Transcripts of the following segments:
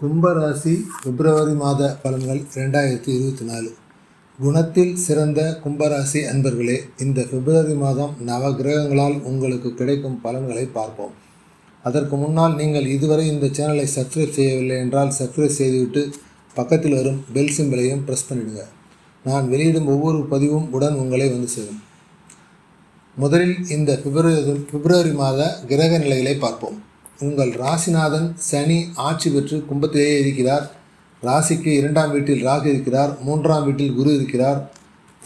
கும்பராசி பிப்ரவரி மாத பலன்கள் ரெண்டாயிரத்தி இருபத்தி நாலு. குணத்தில் சிறந்த கும்பராசி அன்பர்களே இந்த பிப்ரவரி மாதம் நவ கிரகங்களால் உங்களுக்கு கிடைக்கும் பலன்களை பார்ப்போம். அதற்கு முன்னால் நீங்கள் இதுவரை இந்த சேனலை சப்ஸ்கிரைப் செய்யவில்லை என்றால் சப்ஸ்கிரைப் செய்துவிட்டு பக்கத்தில் வரும் பெல் சிம்பிளையும் ப்ரெஸ் பண்ணிவிடுங்க நான் வெளியிடும் ஒவ்வொரு பதிவும் உடன் உங்களை வந்து சேரும். முதலில் இந்த பிப்ரவரி பிப்ரவரி மாத கிரக நிலைகளை பார்ப்போம். உங்கள் ராசிநாதன் சனி ஆட்சி பெற்று கும்பத்திலேயே இருக்கிறார். ராசிக்கு இரண்டாம் வீட்டில் ராகு இருக்கிறார். மூன்றாம் வீட்டில் குரு இருக்கிறார்.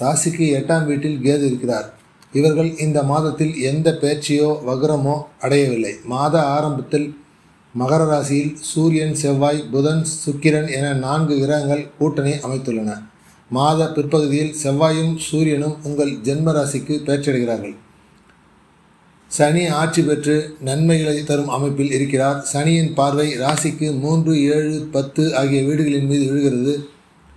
ராசிக்கு எட்டாம் வீட்டில் கேது இருக்கிறார். இவர்கள் இந்த மாதத்தில் எந்த பேச்சையோ வக்ரமோ அடையவில்லை. மாத ஆரம்பத்தில் மகர ராசியில் சூரியன் செவ்வாய் புதன் சுக்கிரன் என நான்கு கிரகங்கள் கூட்டணி அமைத்துள்ளன. மாத பிற்பகுதியில் செவ்வாயும் சூரியனும் உங்கள் ஜென்ம ராசிக்கு பேச்சடைகிறார்கள். சனி ஆட்சி பெற்று நன்மைகளை தரும் அமைப்பில் இருக்கிறார். சனியின் பார்வை ராசிக்கு மூன்று ஏழு பத்து ஆகிய வீடுகளின் மீது விழுகிறது.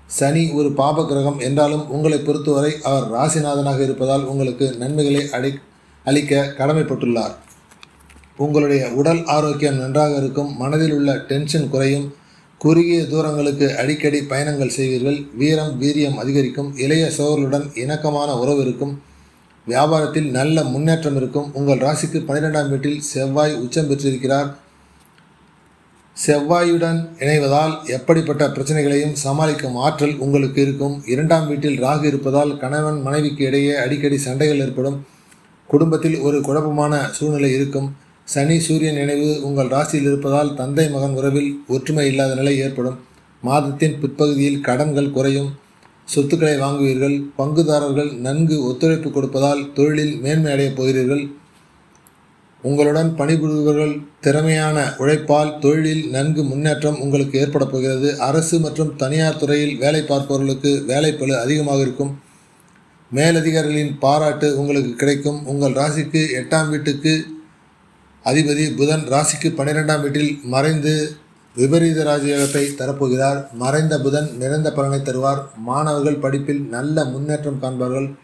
சனி ஒரு பாப கிரகம் என்றாலும் உங்களை பொறுத்தவரை அவர் ராசிநாதனாக இருப்பதால் உங்களுக்கு நன்மைகளை அடை அளிக்க கடமைப்பட்டுள்ளார். உங்களுடைய உடல் ஆரோக்கியம் நன்றாக இருக்கும் மனதில் உள்ள டென்ஷன் குறையும் குறுகிய தூரங்களுக்கு அடிக்கடி பயணங்கள் செய்வீர்கள் வீரம் வீரியம் அதிகரிக்கும் இளைய சோர்களுடன் இணக்கமான உறவு இருக்கும் வியாபாரத்தில் நல்ல முன்னேற்றம் இருக்கும். உங்கள் ராசிக்கு பன்னிரெண்டாம் வீட்டில் செவ்வாய் உச்சம் பெற்றிருக்கிறார். செவ்வாயுடன் இணைவதால் எப்படிப்பட்ட பிரச்சனைகளையும் சமாளிக்கும் ஆற்றல் உங்களுக்கு இருக்கும். இரண்டாம் வீட்டில் ராகு இருப்பதால் கணவன் மனைவிக்கு இடையே அடிக்கடி சண்டைகள் ஏற்படும். குடும்பத்தில் ஒரு குழப்பமான சூழ்நிலை இருக்கும். சனி சூரியன் இணைவு உங்கள் ராசியில் இருப்பதால் தந்தை மகன் உறவில் ஒற்றுமை இல்லாத நிலை ஏற்படும். மாதத்தின் பிற்பகுதியில் கடன்கள் குறையும். சொத்துக்களை வாங்குவீர்கள் பங்குதாரர்கள் நன்கு ஒத்துழைப்பு கொடுப்பதால் தொழிலில் மேன்மை அடையப் போகிறீர்கள். உங்களுடன் பணிபுரிபவர்கள் திறமையான உழைப்பால் தொழிலில் நன்கு முன்னேற்றம் உங்களுக்கு ஏற்பட போகிறது. அரசு மற்றும் தனியார் துறையில் வேலை பார்ப்பவர்களுக்கு வேலைப்பளு அதிகமாக இருக்கும். மேலதிகாரிகளின் பாராட்டு உங்களுக்கு கிடைக்கும். உங்கள் ராசிக்கு எட்டாம் வீட்டுக்கு அதிபதி புதன். ராசிக்கு பன்னிரெண்டாம் வீட்டில் மறைந்து விபரீத ராஜயோகத்தை தரப்போகிறார். மறைந்த புதன் நிறைந்த பலனை தருவார். மாணவர்கள் படிப்பில் நல்ல முன்னேற்றம் காண்பார்கள்.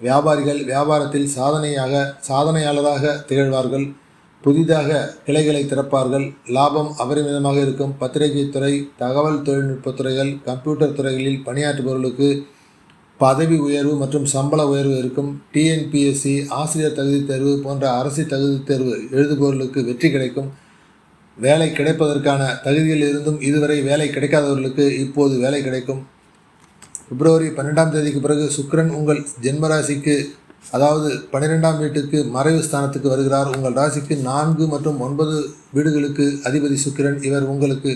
வியாபாரிகள் வியாபாரத்தில் சாதனையாக சாதனையாளராக திகழ்வார்கள். புதிதாக கிளைகளை திறப்பார்கள். லாபம் அபரிமிதமாக இருக்கும். பத்திரிகை துறை தகவல் தொழில்நுட்பத் துறைகள் கம்ப்யூட்டர் துறைகளில் பணியாற்றுபவர்களுக்கு பதவி உயர்வு மற்றும் சம்பள உயர்வு இருக்கும். டிஎன்பிஎஸ்சி ஆசிரியர் தகுதித் தேர்வு போன்ற அரசு தகுதித் தேர்வு எழுதுபவர்களுக்கு வெற்றி கிடைக்கும். வேலை கிடைப்பதற்கான தகுதியில் இருந்தும் இதுவரை வேலை கிடைக்காதவர்களுக்கு இப்போது வேலை கிடைக்கும். பிப்ரவரி பன்னெண்டாம் தேதிக்கு பிறகு சுக்கிரன் உங்கள் ஜென்ம ராசிக்கு அதாவது பன்னிரெண்டாம் வீட்டுக்கு மறைவு ஸ்தானத்துக்கு வருகிறார். உங்கள் ராசிக்கு நான்கு மற்றும் ஒன்பது வீடுகளுக்கு அதிபதி சுக்கிரன். இவர் உங்களுக்கு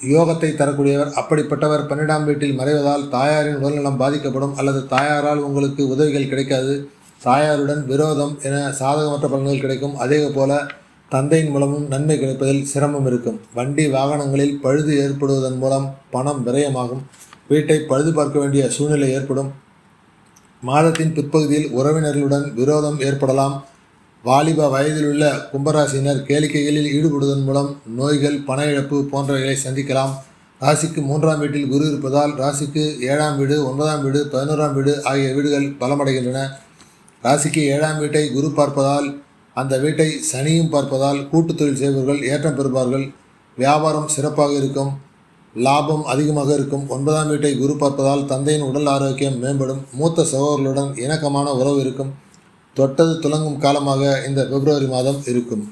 யோகத்தை தரக்கூடியவர். அப்படிப்பட்டவர் பன்னிரெண்டாம் வீட்டில் மறைவதால் தாயாரின் உடல்நலம் பாதிக்கப்படும் அல்லது தாயாரால் உங்களுக்கு உதவிகள் கிடைக்காது. தாயாருடன் விரோதம் என சாதகமற்ற பலன்கள் கிடைக்கும். அதே போல தந்தையின் மூலமும் நன்மை கிடைப்பதில் சிரமம் இருக்கும். வண்டி வாகனங்களில் பழுது ஏற்படுவதன் மூலம் பணம் விரயமாகும். வீட்டை பழுது பார்க்க வேண்டிய சூழ்நிலை ஏற்படும். மாதத்தின் பிற்பகுதியில் உறவினர்களுடன் விரோதம் ஏற்படலாம். வாலிப வயதிலுள்ள கும்பராசினர் கேளிக்கைகளில் ஈடுபடுவதன் மூலம் நோய்கள் பண இழப்பு போன்றவைகளை சந்திக்கலாம். ராசிக்கு மூன்றாம் வீட்டில் குரு இருப்பதால் ராசிக்கு ஏழாம் வீடு ஒன்பதாம் வீடு பதினோராம் வீடு ஆகிய வீடுகள் பலமடைகின்றன. ராசிக்கு ஏழாம் வீட்டை குரு பார்ப்பதால் அந்த வீட்டை சனியும் பார்ப்பதால் கூட்டுத் தொழில் செய்பவர்கள் ஏற்றம் பெறுவார்கள். வியாபாரம் சிறப்பாக இருக்கும். லாபம் அதிகமாக இருக்கும். ஒன்பதாம் வீட்டை குரு பார்ப்பதால் தந்தையின் உடல் ஆரோக்கியம் மேம்படும். மூத்த சகோதரர்களுடன் இணக்கமான உறவு இருக்கும். தொட்டது துலங்கும் காலமாக இந்த பிப்ரவரி மாதம் இருக்கும்.